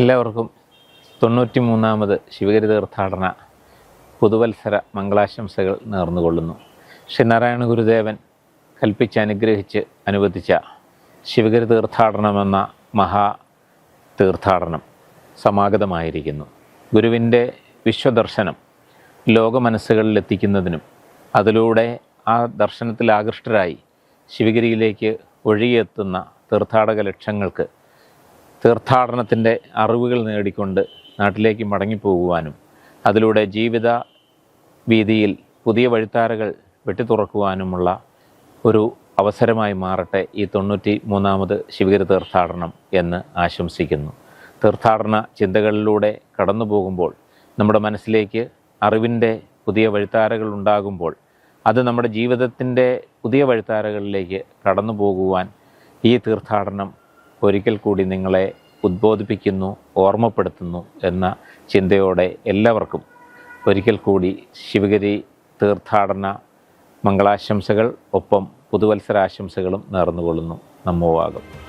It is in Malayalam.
എല്ലാവർക്കും തൊണ്ണൂറ്റി മൂന്നാമത് ശിവഗിരി തീർത്ഥാടന പുതുവത്സര മംഗളാശംസകൾ നേർന്നുകൊള്ളുന്നു. ശ്രീനാരായണ ഗുരുദേവൻ കൽപ്പിച്ച് അനുഗ്രഹിച്ച് അനുവദിച്ച ശിവഗിരി തീർത്ഥാടനമെന്ന മഹാ തീർത്ഥാടനം സമാഗതമായിരിക്കുന്നു. ഗുരുവിന്റെ വിശ്വദർശനം ലോക മനസ്സുകളിൽ എത്തിക്കുന്നതിനും അതിലൂടെ ആ ദർശനത്തിൽ ആകൃഷ്ടരായി ശിവഗിരിയിലേക്ക് ഒഴുകിയെത്തുന്ന തീർത്ഥാടക ലക്ഷങ്ങൾക്ക് തീർത്ഥാടനത്തിന്റെ അറിവുകൾ നേടിക്കൊണ്ട് നാട്ടിലേക്ക് മടങ്ങിപ്പോകുവാനും അതിലൂടെ ജീവിത വീതിയിൽ പുതിയ വഴിത്താരകൾ വെട്ടിത്തുറക്കുവാനുമുള്ള ഒരു അവസരമായി മാറട്ടെ ഈ തൊണ്ണൂറ്റി മൂന്നാമത് ശിവഗിരി തീർത്ഥാടനം എന്ന് ആശംസിക്കുന്നു. തീർത്ഥാടന ചിന്തകളിലൂടെ കടന്നു പോകുമ്പോൾ നമ്മുടെ മനസ്സിലേക്ക് അറിവിന്റെ പുതിയ വഴിത്താരകൾ ഉണ്ടാകുമ്പോൾ അത് നമ്മുടെ ജീവിതത്തിന്റെ പുതിയ വഴിത്താരകളിലേക്ക് കടന്നു പോകുവാൻ ഈ തീർത്ഥാടനം ഒരിക്കൽ കൂടി നിങ്ങളെ ഉദ്ബോധിപ്പിക്കുന്നു ഓർമ്മപ്പെടുത്തുന്നു എന്ന ചിന്തയോടെ എല്ലാവർക്കും ഒരിക്കൽ കൂടി ശിവഗിരി തീർത്ഥാടന മംഗളാശംസകൾ ഒപ്പം പുതുവത്സരാശംസകളും നേർന്നുകൊള്ളുന്നു. നമ്മോവാകും